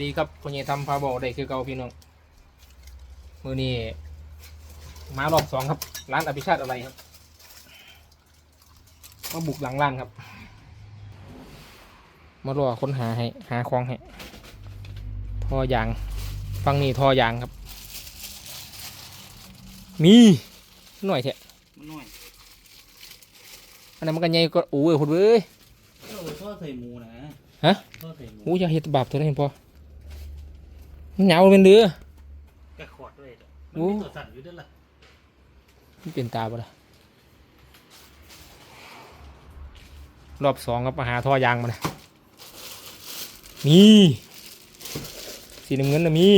ดีครับคนใหญ่ทำพาบอกได้คือเก่าพี่น้องมือนี้มารอบสองครับ ร้านอภิชาติอะไรครับมาบุกหลังร้านครับ มารอค้นหาให้หาคลองให้ท่อยางฟังนี่ท่อยางครับ มีหน่อยเถอะมันน้อยอันนั้นมันก็ใหญ่ก็โอ้ยคุณเว้ย เออทอดใส่หมูนะฮะ ทอดใส่หมูโอ้ยอย่าเฮ็ดบาปตัวนั้นเห็นปะมัน เหงาเป็นเดือ กระขอดด้วยเด้อมันโอ้มีตัวสั่นอยู่ด้วยล่ะมันเป็นตาบ่ล่ะรอบสองครับมาหาท่อยางมาเลยมีสีน้ำเงินนะมี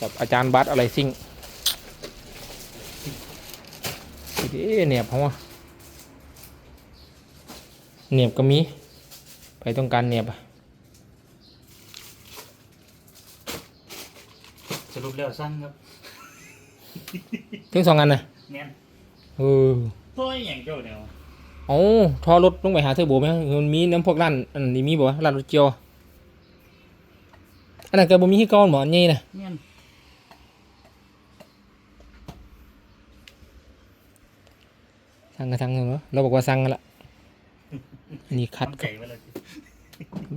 กับอาจารย์บัสอะไรซิ่งทีนี้เนี่ยเพราะว่าเหนียบก็มี ไปต้องการเหนียบอะสรุปแล้วสั่งครับถึงสองอันนะแม่นเออทอดอย่างเจ้าเนี่ยเอาทอรถลงไปหาเทอร์โบไหมมันมีน้ำพวกร้านอันนี้มีบ่วะร้านรถเกียว อันนั้นก็บ่มีให้ก้อนหมออันนี้นะแม่นสั่งกระทังเหรอเราบอกว่าสั่งกันละอันนี้คัดทำกัไก่ไว้เลย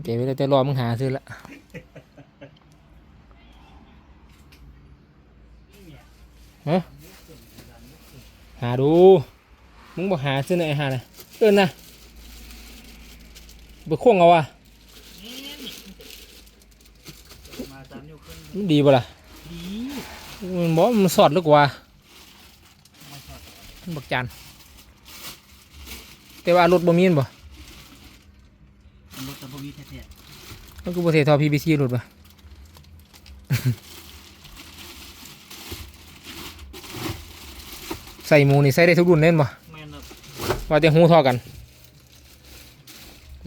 เดี๋ยวเราจะรอมึงหาซื้อละฮะหาดู มึงบอกหาซื้อไหนหาน่ะเอินนะไปโค้งเอาอะมาสามนิ้วครึ่งมันดีป่ะล่ะมันบอกมันสอดลึกกว่ามันบักจานแต่ว่ารถบ่มีนบ่ รสตะพวีแท้มันก็บ่เททอ PVC รถบ่ใส่หมูนี่ใส่ได้ทุกรุ่นเล่นบ่ๆแม่นครับว่าแต่หูเท่อกัน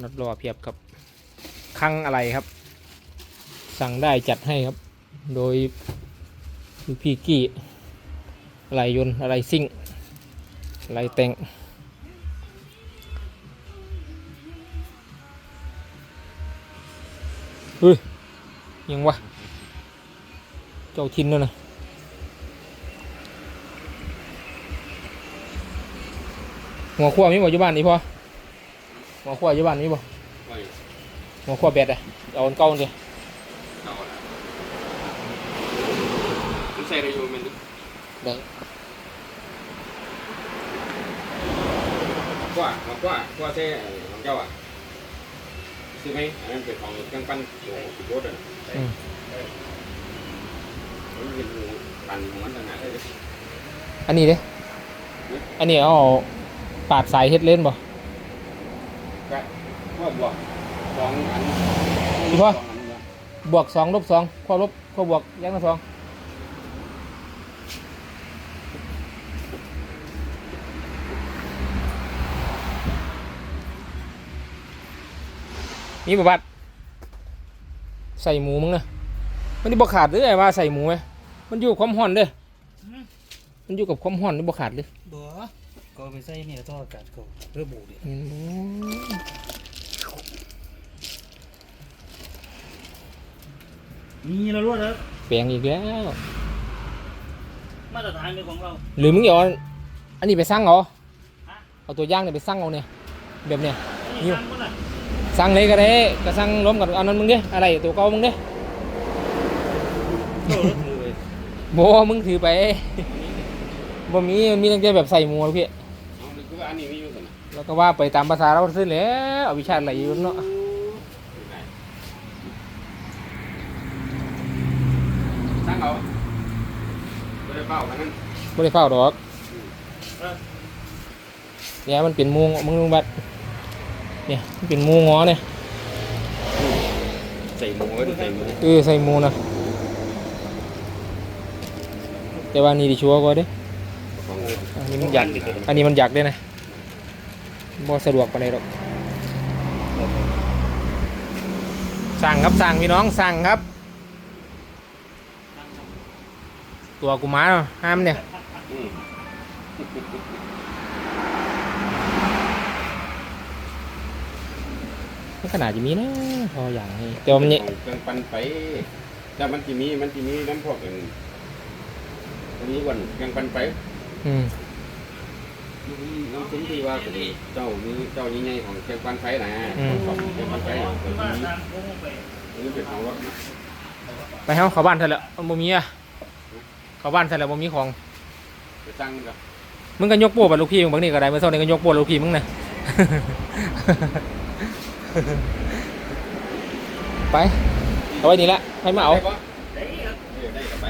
นัดรอเพียบครับคังอะไรครับ สั่งได้จัดให้ครับ โดยพี่กี้อะไรยนต์อะไรซิ่งอะไรแต่ง เฮ้ยยังวะ เจ้าทินแล้วนะหัวขั้วมีบ่อยู่บ้านนี่พ่อหัวขั้วอยู่บ้านนี่บ่หัวขั้วแบดอะเอาเก่าเดียวใส่ได้อยู่มันได้กว่ามากกว่ากว่าใช่ของเจ้าอะ ซื้อไหมอันนั้นเป็นของเครื่องปั้นของสุโขทัยอืม มันเป็นปั้นของมันต่างหากเลยอันนี้เด้อันนี้เอาปาดสายเฮ็ดเล่นบ่ ก็พวกบวกสองอันอีพ่อสองอันเนี่ยบวกสองลบสองข้อลบข้อบวกอยังละสอง นี่บบัดใส่หมูมึงนะมันนี่บกขาดหรือไงว่าใส่หมูไหมมันอยู่กับความห่อนเด้อมันอยู่กับความห่อนนี่บกขาดเลยบ่ก็เอาไปใส่นี่แล้วทอดอากาศเขาเพื่อบูดิอืมมีแล้วรวดแล้วแปลงอีกแล้ว มาตรฐานเป็นของเรา หรือมึงอย่าเอาอันนี้ไปสั่งเหรอฮะเอาตัวย่างเนี่ยไปสั่งเอาเนี่ยแบบเนี้ยอันนี้ สั่งคนละสั่งเลยก็ได้ก็สั่งล้มกับอันนั้นมึงเด้อะไรตัวเก่ามึงเด้โอ้รถถือไปโบมึงถือไปบ่มีมันมีตั้งแต่แบบใส่หมูลูกพี่เอาหรือคือว่าอันนี้มีอยู่กันนะแล้วก็ว่าไปตามภาษาเราซื้อแหล้วเอาวิชาอะไรอยู่เนาะสร้างเอาไม่ได้เป้ากันนั้นบ่ได้เฝ้าดอกเนี่ยมันเป็นหมูมึงมึงบัด เนี่ยมันเป็นหมูงอเนี่ยใส่หมูก็ใส่หมูเออใส่หมูนะแต่ว่านี่ดิชัวร์กว่าเด้ของอันนี้มันอยากอันนี้มันอยากได้นะบ่สะดวกปานใดหรอกสั่งครับสั่งพี่น้องสั่งครับ ตัวกูมาเนาะห้ามเนี่ย อืม มันขนาดจะมีนะพออย่างนี้แต่ว่ามันเนี่ยของเครื่องปั้นไปแต่มันจะมีมันจะมีน้ำพวกอื่นอันนี้วันเครื่องปั้นไปอืมน้ำซุ้มที่ว่าเป็นเจ้ามีเจ้าใหญ่ๆของเครื่องปั้นไฟนะของเครื่องปั้นไฟน่ะตัวนี้นี่เป็นของรถนะไปเฮาเข้าบ้านเถอะละมันบ่มีอะเข้าบ้านเถอะละบ่มีของ ไปตั้งกับมึงก็ยกโป้บัดลูกพี่มึงบางนี่ก็ได้เมื่อเช้านี้ก็ยกโป้ลูกพี่มึงนะ ไป เอาไว้นี่ละให้มาเอาได้ปะได้ครับเออได้กับไป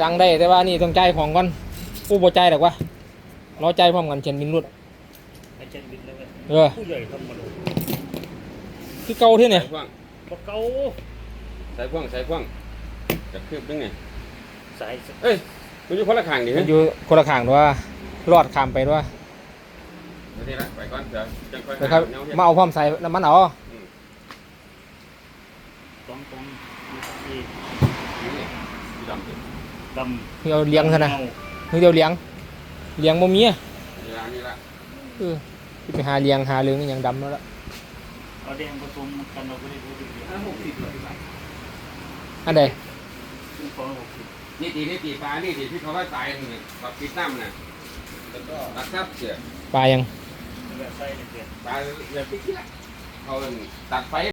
สั่งได้แต่ว่านี่ต้องจ่ายของก่อนผู้บ่จ่ายดอกวะรอจ่ายพร้อมกันเช่นบินรุดไอ้เจนบินแล้วเว้ยเออผู้ใหญ่ทำมาดูคือเก่าเท่าใส่เนี่ยพ่วงพอเก่าใส่พ่วงใส่พ่วงจะคืบนึงไงสายเอ้ยมันอยู่คนละข้างดิมัฮะนอยู่คนละข้างด้วยรอดข้ามไปด้วย ไม่ได้ละไปก่อนเดี๋ยวจังค่อยเดี๋ยวครับหาแนวเฮ็ด มาเอาพร้อมใส่น้ำมันเอาตรงตรงที่นี่สีดำสิดมึงเอาเลี้ยงำซะนะมึงเดี๋ยวเลี้ยงเลี้ยงบ่มีอะนี่ละนี่ละเออที่ไปหาเลี้ยงหาเลี้ยงอหย่างดำแล้วละเอาแดงผสมกันเราก็ได้รู้ดีห้าหกสิบเลยอันใดสองหกสิบนี่ตีนี่ตีปลานี่ตีที่เขาว่าตายนี่กับปิดน้ำน่ะแล้วก็รักทรัพย์เสียปลายัง แบบใส่เนี่ยเปลี่ยนปลาแบบที่ละเขาตัดไฟ